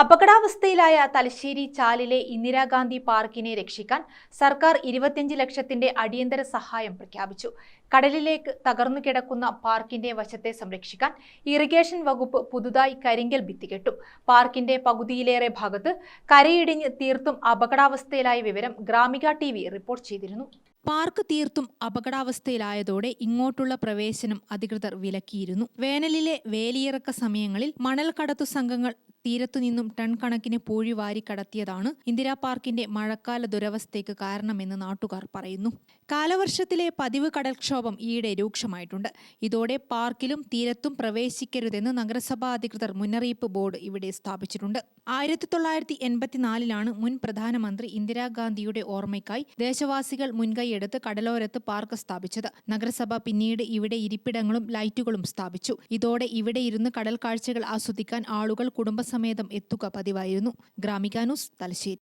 അപകടാവസ്ഥയിലായ തലശ്ശേരി ചാലിലെ ഇന്ദിരാഗാന്ധി പാർക്കിനെ രക്ഷിക്കാൻ സർക്കാർ ഇരുപത്തിയഞ്ച് ലക്ഷത്തിന്റെ അടിയന്തര സഹായം പ്രഖ്യാപിച്ചു. കടലിലേക്ക് തകർന്നു കിടക്കുന്ന പാർക്കിന്റെ വശത്തെ സംരക്ഷിക്കാൻ ഇറിഗേഷൻ വകുപ്പ് പുതുതായി കരിങ്കൽ ഭിത്തി കെട്ടും. പാർക്കിന്റെ പകുതിയിലേറെ ഭാഗത്ത് കരയിടിഞ്ഞ് തീർത്തും അപകടാവസ്ഥയിലായ വിവരം ഗ്രാമിക ടി റിപ്പോർട്ട് ചെയ്തിരുന്നു. പാർക്ക് തീർത്തും അപകടാവസ്ഥയിലായതോടെ ഇങ്ങോട്ടുള്ള പ്രവേശനം അധികൃതർ വിലക്കിയിരുന്നു. വേനലിലെ വേലിയിറക്ക സമയങ്ങളിൽ മണൽ കടത്തു സംഘങ്ങൾ തീരത്തുനിന്നും ടൺ കണക്കിന് പൂഴി വാരി കടത്തിയതാണ് ഇന്ദിരാ പാർക്കിന്റെ മഴക്കാല ദുരവസ്ഥയ്ക്ക് കാരണമെന്ന് നാട്ടുകാർ പറയുന്നു. കാലവർഷത്തിലെ പതിവ് കടൽക്ഷോഭം ഈയിടെ രൂക്ഷമായിട്ടുണ്ട്. ഇതോടെ പാർക്കിലും തീരത്തും പ്രവേശിക്കരുതെന്ന് നഗരസഭാ അധികൃതർ മുന്നറിയിപ്പ് ബോർഡ് ഇവിടെ സ്ഥാപിച്ചിട്ടുണ്ട്. ആയിരത്തി തൊള്ളായിരത്തി എൺപത്തിനാലിലാണ് മുൻ പ്രധാനമന്ത്രി ഇന്ദിരാഗാന്ധിയുടെ ഓർമ്മയ്ക്കായി ദേശവാസികൾ മുൻകൈയെടുത്ത് കടലോരത്ത് പാർക്ക് സ്ഥാപിച്ചത്. നഗരസഭ പിന്നീട് ഇവിടെ ഇരിപ്പിടങ്ങളും ലൈറ്റുകളും സ്ഥാപിച്ചു. ഇതോടെ ഇവിടെ ഇരുന്ന് കടൽ കാഴ്ചകൾ ആസ്വദിക്കാൻ ആളുകൾ കുടുംബസമേതം എത്തുക പതിവായിരുന്നു. ഗ്രാമിക ന്യൂസ് തലശ്ശേരി.